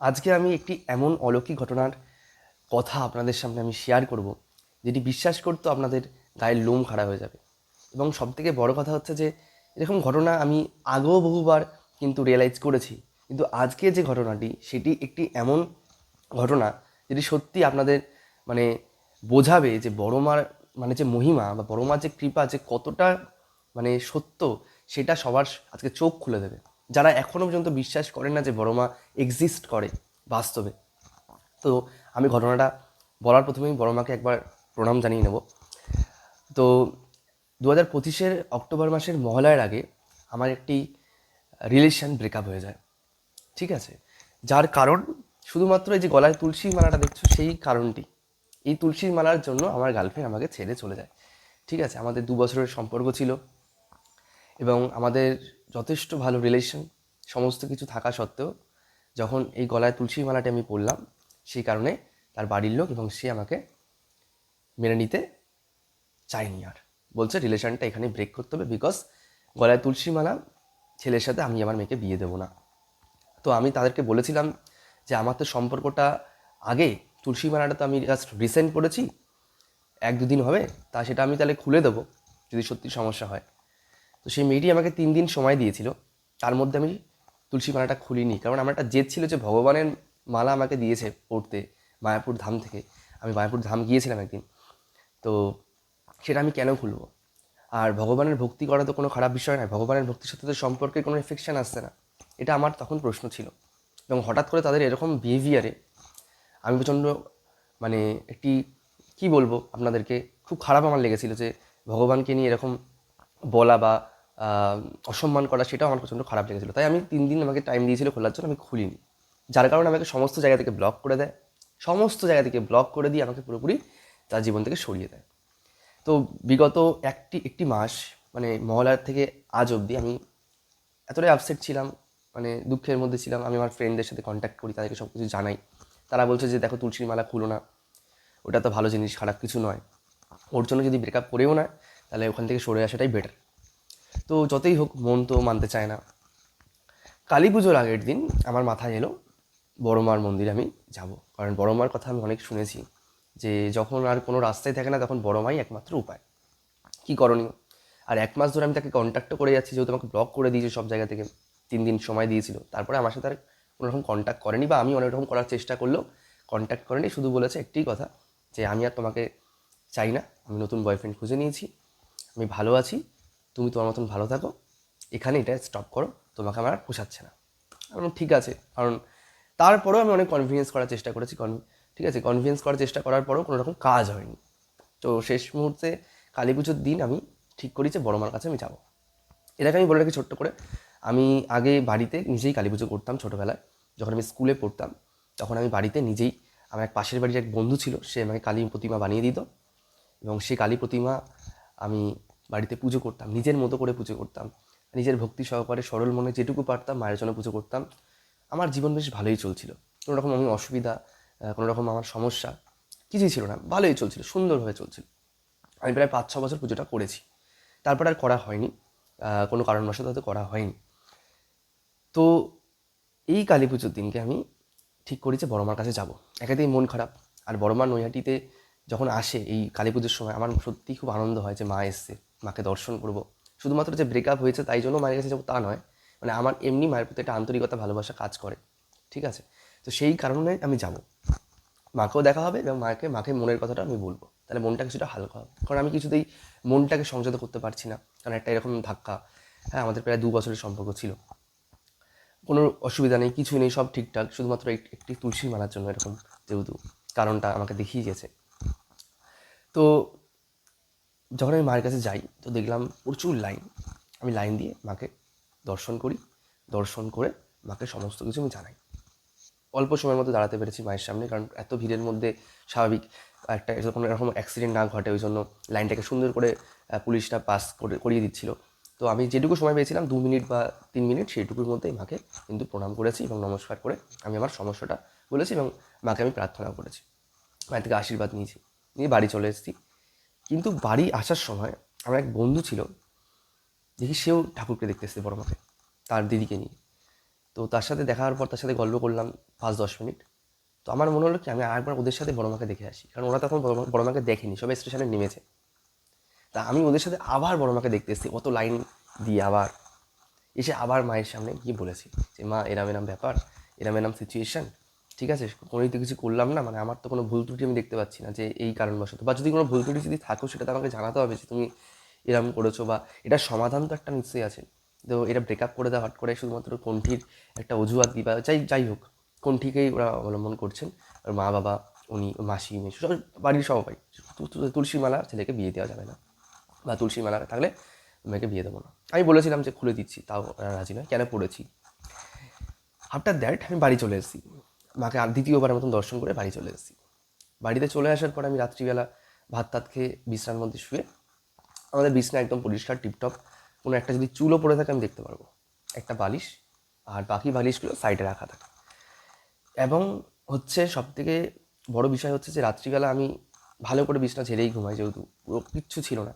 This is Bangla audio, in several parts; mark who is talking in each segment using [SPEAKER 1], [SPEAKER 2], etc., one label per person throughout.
[SPEAKER 1] আজকে আমি একটি এমন অলৌকিক ঘটনার কথা আপনাদের সামনে আমি শেয়ার করব, যেটি বিশ্বাস করতে আপনাদের গায়ের লোম খাড়া হয়ে যাবে। এবং সবথেকে বড় কথা হচ্ছে যে, এরকম ঘটনা আমি আগেও বহুবার কিন্তু রিয়েলাইজ করেছি। কিন্তু আজকে যে ঘটনাটি, সেটি একটি এমন ঘটনা যেটি সত্যি আপনাদের মানে বোঝাবে যে বড় মার মানে যে মহিমা বা বড় মার যে কৃপা যে কতটা মানে সত্য, সেটা সবার আজকে চোখ খুলে দেবে। যারা এখনও পর্যন্ত বিশ্বাস করেন না যে বড় মা এক্সিস্ট করে বাস্তবে। তো আমি ঘটনাটা বলার প্রথমেই বড় মাকে একবার প্রণাম জানিয়ে নেব। তো দু হাজার পঁচিশের অক্টোবর মাসের মহালয়ের আগে আমার একটি রিলেশন ব্রেকআপ হয়ে যায়। ঠিক আছে? যার কারণ শুধুমাত্র এই যে গলায় তুলসী মালাটা দেখছ, সেই কারণটি। এই তুলসীর মালার জন্য আমার গার্লফ্রেন্ড আমাকে ছেড়ে চলে যায়। ঠিক আছে? আমাদের দু বছরের সম্পর্ক ছিল। এবং আমাদের যথেষ্ট ভালো রিলেশন সমস্ত কিছু থাকা সত্ত্বেও যখন এই গলায় তুলসী মালাটি আমি পরলাম, সেই কারণে তার বাড়ির লোক এবং সে আমাকে মেনে নিতে চায়নি আর। বলছে রিলেশনটা এখানে ব্রেক করতে হবে বিকজ গলায় তুলসী মালা, ছেলের সাথে আমি আমার মেয়েকে বিয়ে দেবো না। তো আমি তাদেরকে বলেছিলাম যে, আমার তো সম্পর্কটা আগে তুলসী মালাটা তো আমি জাস্ট রিসেন্ট করেছি এক দুদিন হবে, তা সেটা আমি তাহলে খুলে দেবো, যদি সত্যি সমস্যা হয়। তো সেই মেয়েটি আমাকে তিন দিন সময় দিয়েছিল। তার মধ্যে আমি তুলসী মালাটা খুলিনি। কারণ আমার একটা জেদ ছিল যে ভগবানের মালা আমাকে দিয়েছে পড়তে মায়াপুর ধাম থেকে। আমি মায়াপুর ধাম গিয়েছিলাম একদিন। তো সেটা আমি কেন খুলবো? আর ভগবানের ভক্তি করা তো কোনো খারাপ বিষয় নয়। ভগবানের ভক্তির সাথে তো সম্পর্কে কোনো এফেকশন আসছে না। এটা আমার তখন প্রশ্ন ছিল। এবং হঠাৎ করে তাদের এরকম বিহেভিয়ারে আমি প্রচণ্ড মানে একটি, কি বলব আপনাদেরকে, খুব খারাপ আমার লেগেছিল যে ভগবানকে নিয়ে এরকম বলা বা অসম্মান করা সেটাও আমার প্রচণ্ড খারাপ লেগেছিলো। তাই আমি তিন দিন আমাকে টাইম দিয়েছিল খোলার জন্য, আমি খুলিনি। যার কারণে আমাকে সমস্ত জায়গা থেকে ব্লক করে দেয়। সমস্ত জায়গা থেকে ব্লক করে দিয়ে আমাকে পুরোপুরি তার জীবন থেকে সরিয়ে দেয়। তো বিগত একটি একটি মাস মানে মহলার থেকে আজ অবধি আমি এতটাই আপসেট ছিলাম মানে দুঃখের মধ্যে ছিলাম। আমি আমার ফ্রেন্ডদের সাথে কন্ট্যাক্ট করি, তাদেরকে সব কিছু জানাই। তারা বলছে যে, দেখো, তুলসীর মালা খুলো না। ওটা তো ভালো জিনিস, খারাপ কিছু নয়। ওর জন্য যদি ব্রেকআপ করেও না তাহলে ওখান থেকে সরে আসাটাই বেটার তো যতই হোক, মন তো মানতে চায় না। কালী পুজোর আগের দিন আমার মাথায় এলো, বড় মার মন্দিরে আমি যাব। কারণ বড় মার কথা আমি অনেক শুনেছি, যে যখন আর কোনো রাস্তায় থাকে না, তখন বড় মাই একমাত্র উপায়। কী করণীয়? আর এক মাস ধরে আমি তাকে কন্ট্যাক্টও করে যাচ্ছি, যেহেতু আমাকে ব্লক করে দিয়েছে সব জায়গা থেকে। তিন দিন সময় দিয়েছিল। তারপরে আমার সাথে আর কোনো রকম কন্ট্যাক্ট করেনি, বা আমি অনেক রকম করার চেষ্টা করলেও কন্ট্যাক্ট করেনি। শুধু বলেছে একটি কথা, যে আমি আর তোমাকে চাই না, আমি নতুন বয়ফ্রেন্ড খুঁজে নিয়েছি। আমি ভালো আছি। তুমি তোমার মতন ভালো থাকো। এখানে এটা স্টপ করো। তোমাকে আমার আর পোষাচ্ছে না। আমি ঠিক আছে। কারণ তারপরেও আমি অনেক কনভিন্স করার চেষ্টা করেছি। ঠিক আছে কনভিন্স করার চেষ্টা করার পরেও কোনো রকম কাজ হয়নি। তো শেষ মুহূর্তে কালী পুজোর দিন আমি ঠিক করি যে, বড় মার কাছে আমি যাব। এটাকে আমি বলে রাখি ছোট্ট করে। আমি আগে বাড়িতে নিজেই কালী পুজো করতাম ছোটোবেলায়। যখন আমি স্কুলে পড়তাম, তখন আমি বাড়িতে নিজেই আমার এক পাশের বাড়ির এক বন্ধু ছিল। সে আমাকে কালী প্রতিমা বানিয়ে দিত। এবং সেই কালী প্রতিমা আমি বাড়িতে পুজো করতাম, নিজের মতো করে পুজো করতাম। নিজের ভক্তি সহকারে সরল মনে যেটুকু পারতাম মায়ের জন্য পুজো করতাম। আমার জীবন বেশ ভালোই চলছিল। কোনো রকম আমি অসুবিধা কোনো রকম আমার সমস্যা কিছুই ছিল না। ভালোই চলছিল, সুন্দরভাবে চলছিল। আমি প্রায় পাঁচ ছ বছর পুজোটা করেছি। তারপর আর করা হয়নি। কোনো কারণবশত হয়তো করা হয়নি। তো এই কালী পুজোর দিনকে আমি ঠিক করি যে বড় মার কাছে যাব। একাতেই মন খারাপ। আর বড় মা নৈহাটিতে যখন আসে এই কালী পুজোর সময়, আমার সত্যিই খুব আনন্দ হয় যে মা এসছে। মাকে দর্শন করব। শুধুমাত্র যে ব্রেকআপ হয়েছে তাই জন্য মায়ের কাছে যাব তা নয় মানে আমার এমনি মায়ের প্রতি একটা আন্তরিকতা, ভালোবাসা কাজ করে, ঠিক আছে? তো সেই কারণে আমি যাব। মাকেও দেখা হবে এবং মাকে মাকে মনের কথাটা আমি বলব। তাহলে মনটা কিছুটা হালকা হবে। কারণ আমি কিছুতেই মনটাকে সংযত করতে পারছি না। কারণ একটা এরকম ধাক্কা হ্যাঁ আমাদের প্রায় দু বছরের সম্পর্ক ছিল। কোনো অসুবিধা নেই কিছুই নেই, সব ঠিকঠাক। শুধুমাত্র একটি তুলসী মালার জন্য এরকম যেহেতু কারণটা আমাকে দেখিয়ে গেছে। তো যখন আমি মায়ের কাছে যাই, তো দেখলাম প্রচুর লাইন। আমি লাইন দিয়ে মাকে দর্শন করি। দর্শন করে মাকে সমস্ত কিছু আমি জানাই। অল্প সময়ের মধ্যে দাঁড়াতে পেরেছি মায়ের সামনে, কারণ এত ভিড়ের মধ্যে স্বাভাবিক একটা কোনো এরকম অ্যাক্সিডেন্ট না ঘটে, ওই জন্য লাইনটাকে সুন্দর করে পুলিশটা পাস করে, করিয়ে দিচ্ছিল। তো আমি যেটুকু সময় পেয়েছিলাম, দু মিনিট বা তিন মিনিট সেইটুকুর মধ্যেই মাকে কিন্তু প্রণাম করেছি এবং নমস্কার করে আমি আমার সমস্যাটা বলেছি এবং মাকে আমি প্রার্থনাও করেছি। মায়ের থেকে আশীর্বাদ নিয়েছি। নিয়ে বাড়ি চলে এসেছি। কিন্তু বাড়ি আসার সময় আমার এক বন্ধু ছিল, দেখি সেও ঠাকুরকে দেখতে এসেছে বড় মাকে তার দিদিকে নিয়ে। তো তার সাথে দেখা হওয়ার পর তার সাথে গল্প করলাম পাঁচ দশ মিনিট। তো আমার মনে হলো কি, আমি আরেকবার ওদের সাথে বড় মাকে দেখে আসি, কারণ ওরা তখন বড় মাকে দেখেনি, সবাই স্টেশনে নেমেছে। তা আমি ওদের সাথে আবার বড় মাকে দেখতে এসেছি, অত লাইন দিয়ে আবার। এসে আবার মায়ের সামনে গিয়ে বলেছি যে, মা, এরাম এরাম ব্যাপার, এরাম এরাম সিচুয়েশন ঠিক আছে? কোনোই তো কিছু করলাম না মানে আমার তো কোনো ভুল ত্রুটি আমি দেখতে পাচ্ছি না যে এই কারণবশত। বা যদি কোনো ভুল ত্রুটি যদি থাকো, সেটা তো আমাকে জানাতে হবে যে তুমি এরম করেছ বা এটার সমাধান তো একটা নিশ্চয়ই আছে। তো এটা ব্রেকআপ করে দেওয়া হট করে শুধুমাত্র কণ্ঠির একটা অজুহাত দিই বা যাই যাই হোক। কণ্ঠিকেই ওরা অবলম্বন করছেন। আর মা বাবা, উনি মাসি মেশু সব বাড়ির সবাই। তুলসী মালা ছেলেকে বিয়ে দেওয়া যাবে না। বা তুলসী মালা থাকলে মেয়েকে বিয়ে দেবো না। আমি বলেছিলাম যে খুলে দিচ্ছি, তাও রাজি নয়। কেন পড়েছি? আফটার দ্যাট আমি বাড়ি চলে এসেছি। মাকে আর দ্বিতীয়বার মতন দর্শন করে বাড়ি চলে এসেছি বাড়িতে চলে আসার পর আমি রাত্রিবেলা ভাত টাত খেয়ে বিশ্রামের মধ্যে শুয়ে আমাদের বিছনা একদম পরিষ্কার, টিপটপ, কোনো একটা যদি চুলও পড়ে থাকে আমি দেখতে পারব। একটা বালিশ আর বাকি বালিশগুলো সাইডে রাখা থাকে। এবং হচ্ছে সব থেকে বড় বিষয় হচ্ছে যে রাত্রিবেলা আমি ভালো করে বিছনা ছেড়েই ঘুমাই, যেহেতু পুরো কিচ্ছু ছিল না।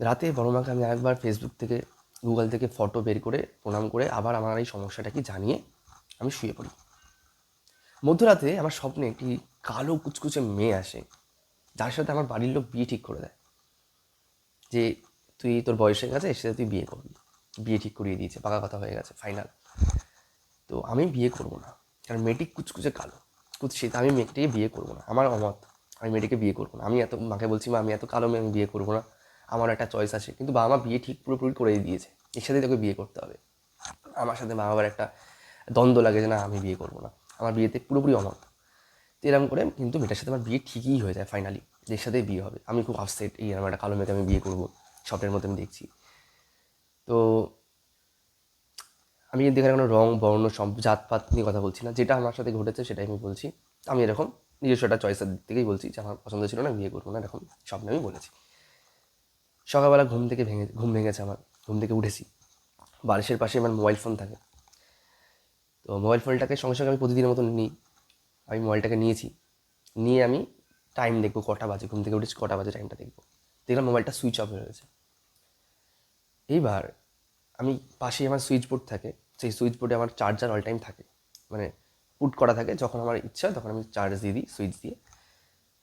[SPEAKER 1] রাতে বড় মাকে আমি একবার ফেসবুক থেকে গুগল থেকে ফটো বের করে, প্রণাম করে আবার আমার এই সমস্যাটা কি জানিয়ে আমি শুয়ে পড়ি। মধ্যরাতে আমার স্বপ্নে একটি কালো কুচকুচে মেয়ে আসে, যার সাথে আমার বাড়ির লোক বিয়ে ঠিক করে দেয়। যে, তুই তোর বয়স গেছে এর সাথে তুই বিয়ে করবি। বিয়ে ঠিক করিয়ে দিয়েছে, পাকা কথা হয়ে গেছে ফাইনাল তো আমি বিয়ে করব না। কারণ মেয়েটি কুচকুচে কালো। কুচছে আমি মেয়েটিকে বিয়ে করব না। আমার অমত। আমি মেয়েটিকে বিয়ে করব না। আমি এত মাকে বলছি, মা, আমি এত কালো মেয়ে, আমি বিয়ে করব না। আমার একটা চয়েস আছে। কিন্তু বাবা মা বিয়ে ঠিক পুরোপুরি করে দিয়েছে। এর সাথেই তোকে বিয়ে করতে হবে। আমার সাথে মা বাবার একটা দ্বন্দ্ব লাগে যে না, আমি বিয়ে করব না। আমার বিয়েতে পুরোপুরি অমত তো এরকম করে কিন্তু মেয়েটার সাথে আমার বিয়ে ঠিকই হয়ে যায় ফাইনালি এর সাথেই বিয়ে হবে। আমি খুব আপসেট এই আমার একটা কালো মেয়েকে আমি বিয়ে করব, স্বপ্নের মধ্যে আমি দেখছি। তো আমি কিন্তু এখানে কোনো রং, বর্ণ সম জাতপাত নিয়ে কথা বলছি না। যেটা আমার সাথে ঘটেছে সেটাই আমি বলছি। আমি এরকম নিজস্ব একটা চয়েসের দিক থেকেই বলছি যে আমার পছন্দ ছিল না বিয়ে করব না, এরকম স্বপ্নে আমি বলেছি। সকালবেলা ঘুম থেকে ভেঙে, ঘুম ভেঙেছে আমার। ঘুম থেকে উঠেছি। বালিশের পাশে আমার মোবাইল ফোন থাকে। তো মোবাইল ফোনটাকে সঙ্গে সঙ্গে আমি প্রতিদিনের মতন নিই। আমি মোবাইলটাকে নিয়েছি। নিয়ে আমি টাইম দেখব, কটা বাজে, ঘুম থেকে উঠেছি কটা বাজে টাইমটা দেখব। দেখলাম মোবাইলটা সুইচ অফ হয়ে রয়েছে এইবার আমি পাশেই আমার সুইচ বোর্ড থাকে। সেই সুইচ বোর্ডে আমার চার্জার অল টাইম থাকে। মানে পুট করা থাকে। যখন আমার ইচ্ছা তখন আমি চার্জ দিয়ে দিই সুইচ দিয়ে।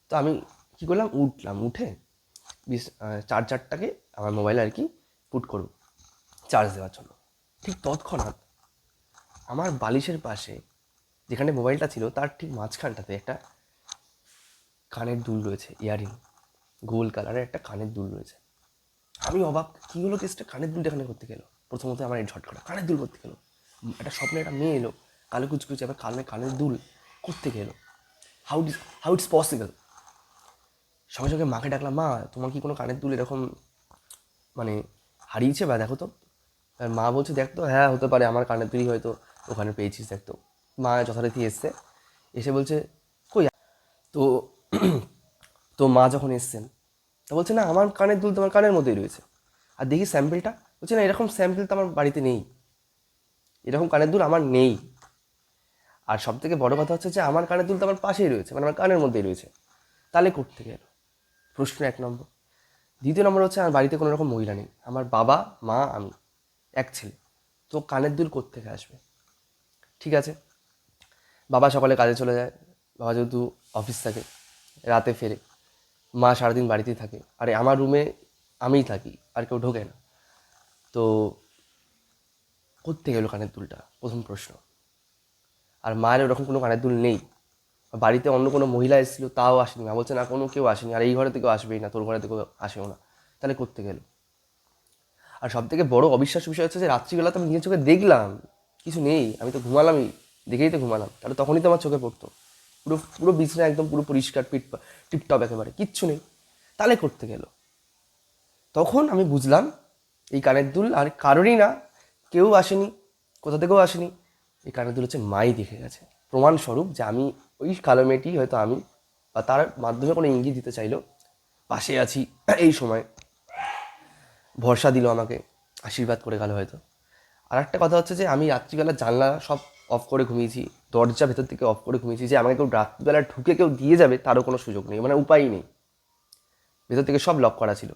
[SPEAKER 1] তো আমি কী করলাম? উঠলাম। উঠে বিস চার্জারটাকে আমার মোবাইলে আর কি পুট করব। চার্জ দেওয়ার জন্য। ঠিক তৎক্ষণাৎ আমার বালিশের পাশে যেখানে মোবাইলটা ছিল, তার ঠিক মাঝখানটাতে একটা কানের দুল রয়েছে, ইয়ারিং, গোল কালারের একটা কানের দুল রয়েছে। আমি অবাক, কী হলো কেসটা? কানের দুলটা এখানে করতে গেলো? প্রথমত আমার এই ঝটকাটা কানের দুল করতে গেলো। একটা স্বপ্নে একটা মেয়ে এলো, কালো কুচকুচে আবার কানে কানের দুল করতে গেলো। How is how it's possible সঙ্গে সঙ্গে মাকে ডাকলাম, মা, তোমার কি কোনো কানের দুল এরকম মানে হারিয়েছে বা দেখো তো? মা বলছে, দেখ তো হ্যাঁ হতে পারে, আমার কানের দুলই হয়তো ওখানে পেয়েছিস দেখ তো। মা যথারীতি এসছে, এসে বলছে, কই তো তো মা যখন এসছেন, তা বলছে, না, আমার কানের দুল তোমার কানের মধ্যেই রয়েছে। আর দেখি স্যাম্পেলটা বলছে, না, এরকম স্যাম্পেল তো আমার বাড়িতে নেই। এরকম কানের দুল আমার নেই। আর সব থেকে বড় কথা হচ্ছে যে, আমার কানের দুল তো আমার পাশেই রয়েছে মানে আমার কানের মধ্যেই রয়েছে। তাহলে করতে গেল প্রশ্ন এক নম্বর। দ্বিতীয় নম্বর হচ্ছে, আমার বাড়িতে কোনো রকম মহিলা নেই। আমার বাবা, মা, আমি, এক ছেলে। তো কানের দুল কোত্থেকে আসবে? ঠিক আছে? বাবা সকালে কাজে চলে যায়। বাবা যেহেতু অফিস থাকে, রাতে ফেরে। মা সারাদিন বাড়িতেই থাকে। আরে আমার রুমে আমিই থাকি, আর কেউ ঢোকে না। তো কোত্থেকে গেলো কানের দুলটা? প্রথম প্রশ্ন। আর মায়ের ওরকম কোনো কানের দুল নেই। বাড়িতে অন্য কোনো মহিলা এসেছিল, তাও আসেনি মা। বলছে, না, কোনো কেউ আসেনি। আর এই ঘরে থেকেও আসবেই না। তোর ঘরে থেকেও আসেও না। তাহলে করতে গেল আর সব থেকে বড় অবিশ্বাস বিষয় হচ্ছে যে, রাত্রিবেলা তো আমি নিজের চোখে দেখলাম। কিছু নেই, আমি তো ঘুমালামই, দেখেই তো ঘুমালাম, তাহলে তখনই তো আমার চোখে পড়তো। পুরো পুরো বিছনা একদম পুরো পরিষ্কার পিট টিপটপ একেবারে, কিচ্ছু নেই। তাহলে করতে গেল। তখন আমি বুঝলাম, এই কানের দুল আর কারোরই না, কেউ আসেনি, কোথা থেকেও আসেনি। এই কানের দুল হচ্ছে মাই দেখে গেছে। প্রমাণস্বরূপ যে আমি ওই কালো মেয়েটি, হয়তো আমি বা তার মাধ্যমে কোনো ইঙ্গিত দিতে চাইলো, পাশে আছি এই সময়। ভরসা দিল আমাকে, আশীর্বাদ করে গেল হয়তো। আর একটা কথা হচ্ছে যে আমি রাত্রিবেলা জানলা সব অফ করে ঘুমিয়েছি, দরজা ভেতর থেকে অফ করে ঘুমিয়েছি, যে আমাকে কেউ রাত্রিবেলা ঢুকে কেউ দিয়ে যাবে তারও কোনো সুযোগ নেই মানে উপায়ই নেই। ভেতর থেকে সব লক করা ছিল,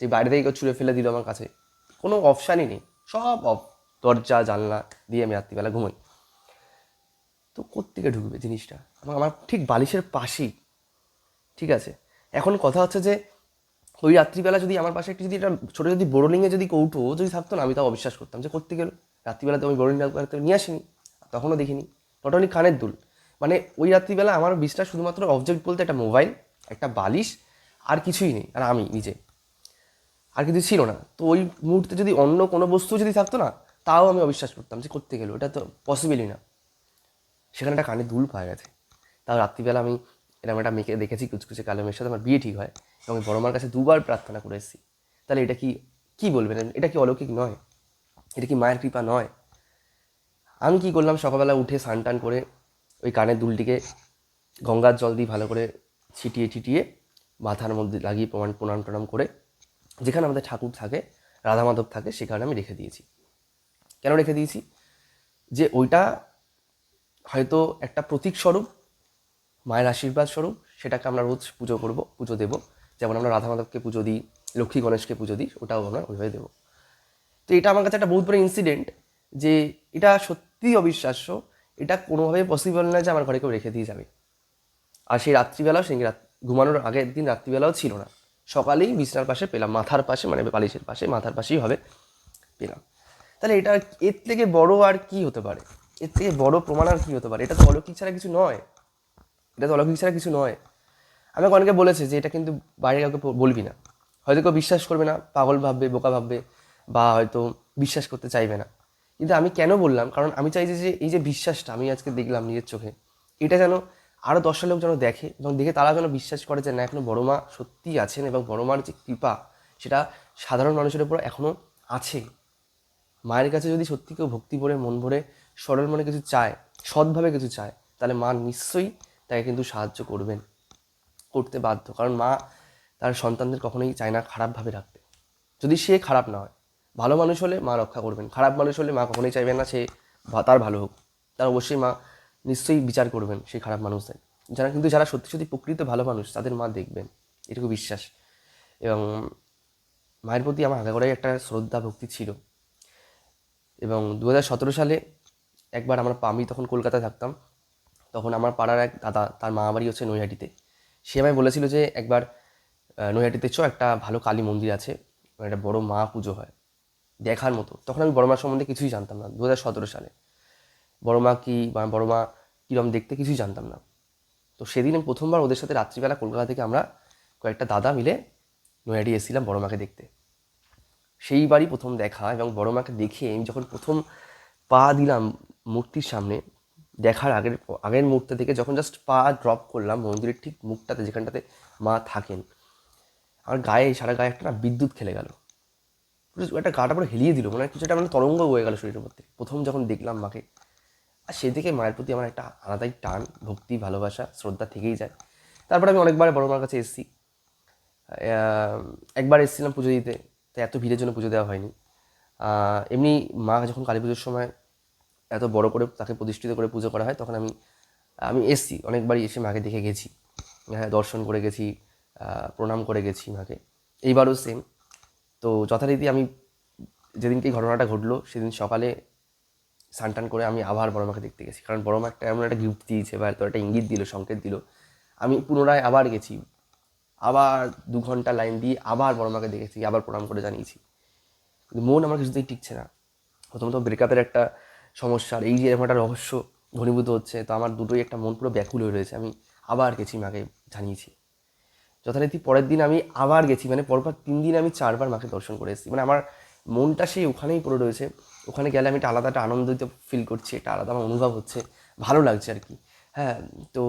[SPEAKER 1] যে বাইরে থেকে কেউ ছুঁড়ে ফেলে দিল আমার কাছে। কোনো অপশানই নেই, সব অফ দরজা, জানলা দিয়ে আমি রাত্রিবেলা ঘুমাই। তো কোত্থেকে ঢুকবে জিনিসটা? আমার ঠিক বালিশের পাশেই, ঠিক আছে? এখন কথা হচ্ছে যে ওই রাত্রিবেলা যদি আমার পাশে একটি যদি একটা ছোটো যদি বোরলিংয়ে যদি কৌটো যদি থাকতো না, আমি তাও অবিশ্বাস করতাম যে করতে গেল। রাত্রিবেলা তো আমি বোরলিং নিয়ে আসিনি, তখনও দেখিনি। নট অনলি কানের দুল। মানে ওই রাত্রিবেলা আমার বিশ্বাস শুধুমাত্র অবজেক্ট বলতে একটা মোবাইল একটা বালিশ, আর কিছুই নেই, আর আমি নিজে। আর কিছু ছিল না। তো ওই মুহূর্তে যদি অন্য কোনো বস্তু যদি থাকতো না, তাও আমি অবিশ্বাস করতাম যে করতে গেলো, এটা তো পসিবলই না। সেখানে একটা কানে দুল পাওয়া গেছে। তাও রাত্রিবেলা আমি এরকম একটা মেয়েকে দেখেছি কুচকুচে কালো মেয়ের সাথে আমার বিয়ে ঠিক হয়। আমি বড় মার কাছে দুবার প্রার্থনা করেছি। তাহলে এটা কি কি বলবেন? এটা কি অলৌকিক নয়? এটা কি মায়ের কৃপা নয়? আমি কি করলাম? সকালবেলা উঠে স্নান টান করে ওই কানের দুলটিকে গঙ্গার জল দিয়ে ভালো করে ছিটিয়ে ছিটিয়ে মাথার মধ্যে লাগিয়ে প্রমাণ, প্রণাম টনাম করে যেখানে আমাদের ঠাকুর থাকে রাধা মাধব থাকে সেখানে আমি রেখে দিয়েছি। কেন রেখে দিয়েছি? যে ওইটা হয়তো একটা প্রতীক স্বরূপ, মায়ের আশীর্বাদ স্বরূপ, সেটাকে আমরা রোজ পুজো করব, পুজো দেব। যেমন আমরা রাধা মাধবকে পুজো দিই, লক্ষ্মী গণেশকে পুজো দিই, ওটাও আমরা ওইভাবে দেবো। তো এটা আমার কাছে একটা বহুত বড় ইনসিডেন্ট যে এটা সত্যিই অবিশ্বাস্য, এটা কোনোভাবেই পসিবল না যে আমার ঘরে কেউ রেখে দিয়ে যাবে। আর সেই রাত্রিবেলাও, সেই রাত ঘুমানোর আগের দিন রাত্রিবেলাও ছিল না। সকালেই বিছনার পাশে পেলাম, মাথার পাশে মানে বালিশের পাশে, মাথার পাশেই হবে পেলাম। তাহলে এটা এর থেকে বড় আর কি হতে পারে? এর থেকে বড় প্রমাণ আর কি হতে পারে? এটা তো অলৌকিক ছাড়া কিছু নয়। এটা তো অলৌকিক ছাড়া কিছু নয়। আমাকে অনেকে বলেছে যে এটা কিন্তু বাইরে কাউকে বলবি না। হয়তো কেউ বিশ্বাস করবে না, পাগল ভাববে, বোকা ভাববে, বা হয়তো বিশ্বাস করতে চাইবে না। কিন্তু আমি কেন বললাম? কারণ আমি চাই যে এই যে বিশ্বাসটা আমি আজকে দেখলাম নিজের চোখে, এটা যেন আরও দশটা লোক যেন দেখে, এবং দেখে তারা যেন বিশ্বাস করে যে না, এখনও বড় মা সত্যিই আছেন এবং বড় মার যে কৃপা, সেটা সাধারণ মানুষের উপর এখনও আছে। মায়ের কাছে যদি সত্যি কেউ ভক্তি ভরে, মন ভরে, সরল মনে কিছু চায়, সৎভাবে কিছু চায়, তাহলে মা নিশ্চয়ই তাকে কিন্তু সাহায্য করবেন। করতে বাধ্য। কারণ মা তার সন্তানদের কখনোই চায় না খারাপভাবে রাখতে। যদি সে খারাপ না হয়, ভালো মানুষ হলে মা রক্ষা করবেন। খারাপ মানুষ হলে মা কখনোই চাইবেন না সে তার ভালো হোক। তার অবশ্যই মা নিশ্চয়ই বিচার করবেন সেই খারাপ মানুষদের। যারা কিন্তু যারা সত্যি সত্যি প্রকৃত ভালো মানুষ, তাদের মা দেখবেন। এটুকু বিশ্বাস। এবং মায়ের প্রতি আমার আগাগোড়াই একটা শ্রদ্ধা ভক্তি ছিল। এবং দু হাজার সতেরো সালে একবার আমরা আমি তখন কলকাতায় থাকতাম। তখন আমার পাড়ার এক দাদা, তার মা বাড়ি হচ্ছে নৈহাটিতে। সে আমায় বলেছিল যে, একবার নৈহাটিতে চ, একটা ভালো কালী মন্দির আছে, একটা বড় মা পুজো হয়, দেখার মতো। তখন আমি বড় মা সম্বন্ধে কিছুই জানতাম না, দু সতেরো সালে। বড় মা কী, বা বড় মা কীরকম দেখতে কিছুই জানতাম না। তো সেদিন আমি প্রথমবার ওদের সাথে রাত্রিবেলা কলকাতা থেকে আমরা কয়েকটা দাদা মিলে নৈহাটি এসেছিলাম বড় মাকে দেখতে। সেইবারই প্রথম দেখা এবং বড় মাকে দেখে আমি যখন প্রথম পা দিলাম মূর্তির সামনে দেখার আগের আগের মুহূর্ত থেকে যখন জাস্ট পা ড্রপ করলাম মন্দিরের ঠিক মুখটাতে, যেখানটাতে মা থাকেন, আমার গায়ে, সারা গায়ে একটা বিদ্যুৎ খেলে গেল। একটা গাটা পুরো হেলিয়ে দিল, মনে হয় কিছু একটা মানে তরঙ্গ বয়ে গেল শরীরের মধ্যে। প্রথম যখন দেখলাম মাকে, আর সে থেকে মায়ের প্রতি আমার একটা আলাদাই টান, ভক্তি, ভালোবাসা, শ্রদ্ধা থেকেই যায়। তারপরে আমি অনেকবার বড় মার কাছে এসেছি। একবার এসেছিলাম পুজো দিতে, তো এত ভিড়ের জন্য পুজো দেওয়া হয়নি। এমনি মা যখন কালী পুজোর সময় এত বড় করে তাকে প্রতিষ্ঠিত করে পুজো করা হয়, তখন আমি আমি এসছি, অনেকবারই এসে মাকে দেখে গেছি। হ্যাঁ দর্শন করে গেছি প্রণাম করে গেছি মাকে। এইবারও সেম তো যথারীতি আমি যেদিনকে ঘটনাটা ঘটলো, সেদিন সকালে স্নান করে আমি আবার বড় মাকে দেখতে গেছি। কারণ বড় মা একটা এমন একটা গিফট দিয়েছে বা একটা ইঙ্গিত দিল, সংকেত দিল। আমি পুনরায় আবার গেছি, আবার দু ঘণ্টা লাইন দিয়ে আবার বড় মাকে দেখেছি, আবার প্রণাম করে জানিয়েছি। কিন্তু মন আমার কিছুতেই টিকছে না। প্রথমত ব্রেকআপের একটা সমস্যা আর এই যে এরকম একটা রহস্য ঘনীভূত হচ্ছে, তো আমার দুটোই একটা মন পুরো ব্যাকুল হয়ে রয়েছে, আমি আবার গেছি মাকে জানিয়েছি। যথারীতি পরের দিন আমি আবার গেছি মানে পরপর তিন দিন আমি চারবার মাকে দর্শন করে এসেছি। মানে আমার মনটা সেই ওখানেই পড়ে রয়েছে, ওখানে গেলে আমি একটা আলাদা একটা আনন্দিত ফিল করছি, একটা আলাদা আমার অনুভব হচ্ছে, ভালো লাগছে আর কি। হ্যাঁ তো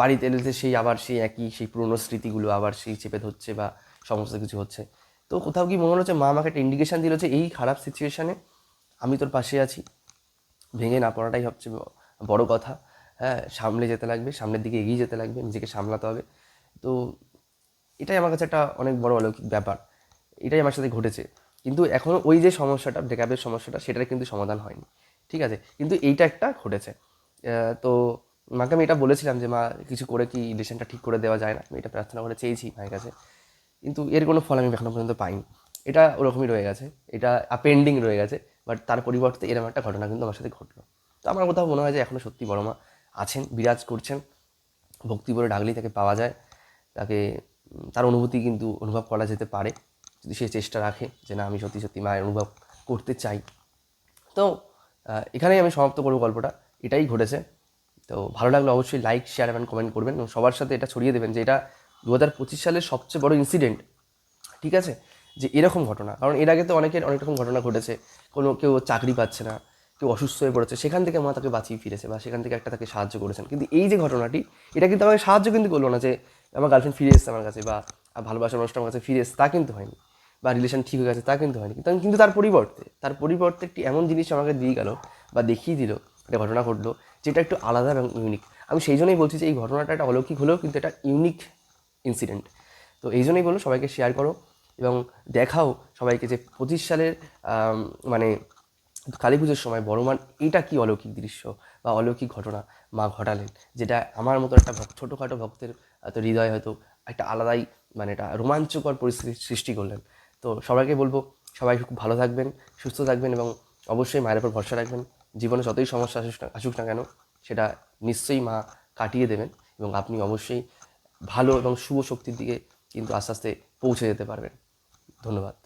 [SPEAKER 1] বাড়িতে এলে সেই আবার সেই একই, সেই পুরনো স্মৃতিগুলো আবার সেই চেপে ধরছে বা সমস্ত কিছু হচ্ছে। তো কোথাও কি মনে হচ্ছে মা আমাকে একটা ইন্ডিকেশন দিল যে এই খারাপ সিচুয়েশানে আমি তোর পাশে আছি? ভেঙে না পড়াটাই সবচেয়ে বড় কথা। হ্যাঁ সামলে যেতে লাগবে, সামনের দিকে এগিয়ে যেতে লাগবে, নিজেকে সামলাতে হবে। তো এটাই আমার কাছে একটা অনেক বড় অলৌকিক ব্যাপার। এটাই আমার সাথে ঘটেছে। কিন্তু এখনও ওই যে সমস্যাটা ব্রেকআপের সমস্যাটা, সেটার কিন্তু সমাধান হয়নি। ঠিক আছে? কিন্তু এইটা একটা ঘটেছে। তো মাকে আমি এটা বলেছিলাম যে, মা, কিছু করে কি রিলেশনটা ঠিক করে দেওয়া যায় না? আমি এটা প্রার্থনা করে চেয়েছি মায়ের কাছে। কিন্তু এর কোনো ফল আমি এখনও পর্যন্ত পাইনি। এটা ওরকমই রয়ে গেছে। এটা পেন্ডিং রয়ে গেছে। বাট তার পরিবর্তে এরকম একটা ঘটনা কিন্তু আমার সাথে ঘটলো। তো আমার কোথাও মনে হয় যে এখনও সত্যি বড় মা আছেন, বিরাজ করছেন ভক্তি বলে ডাকলেই তাকে পাওয়া যায়, তাকে তার অনুভূতি কিন্তু অনুভব করা যেতে পারে, যদি সে চেষ্টা রাখে যে না, আমি সত্যি সত্যি মায়ের অনুভব করতে চাই। তো এখানেই আমি সমাপ্ত করব গল্পটা, এটাই ঘটেছে। তো ভালো লাগলে অবশ্যই লাইক শেয়ার এবং কমেন্ট করবেন। এবং সবার সাথে এটা ছড়িয়ে দেবেন যে এটা দু হাজার পঁচিশ সালের সবচেয়ে বড় ইনসিডেন্ট ঠিক আছে? যে এরকম ঘটনা। কারণ এর আগে তো অনেকের অনেক রকম ঘটনা ঘটেছে। কোনো কেউ চাকরি পাচ্ছে না, কেউ অসুস্থ হয়ে পড়েছে, সেখান থেকে মা তাকে বাঁচিয়ে ফিরেছে বা সেখান থেকে একটা তাকে সাহায্য করেছেন। কিন্তু এই যে ঘটনাটি, এটা কিন্তু আমাকে সাহায্য কিন্তু করল না যে আমার গার্লফ্রেন্ড ফিরে এসছে আমার কাছে বা ভালোবাসার মানুষটা আমার কাছে ফিরে এসছে, তা কিন্তু হয়নি। বা রিলেশন ঠিক হয়ে গেছে, তা কিন্তু হয়নি। কিন্তু কিন্তু তার পরিবর্তে তার পরিবর্তে একটি এমন জিনিস আমাকে দিয়ে গেল বা দেখিয়ে দিল, একটা ঘটনা ঘটলো, যেটা একটু আলাদা এবং ইউনিক আমি সেই জন্যই বলছি যে এই ঘটনাটা একটা অলৌকিক হলেও কিন্তু এটা ইউনিক ইনসিডেন্ট তো এই জন্যই বলো সবাইকে শেয়ার করো। এবং দেখাও সবাইকে যে পঁচিশ সালের মানে কালী পুজোর সময় বড়মান এটা কি অলৌকিক দৃশ্য বা অলৌকিক ঘটনা মা ঘটালেন? যেটা আমার মতো একটা ছোটোখাটো ভক্তের হয়তো হৃদয় হয়তো একটা আলাদাই মানে এটা রোমাঞ্চকর পরিস্থিতির সৃষ্টি করলেন। তো সবাইকে বলব, সবাই খুব ভালো থাকবেন, সুস্থ থাকবেন এবং অবশ্যই মায়ের উপর ভরসা রাখবেন। জীবনে যতই সমস্যা আসুক না আসুক না কেন, সেটা নিশ্চয়ই মা কাটিয়ে দেবেন এবং আপনি অবশ্যই ভালো এবং শুভ শক্তির দিকে কিন্তু আস্তে আস্তে পৌঁছে যেতে পারবেন। ধন্যবাদ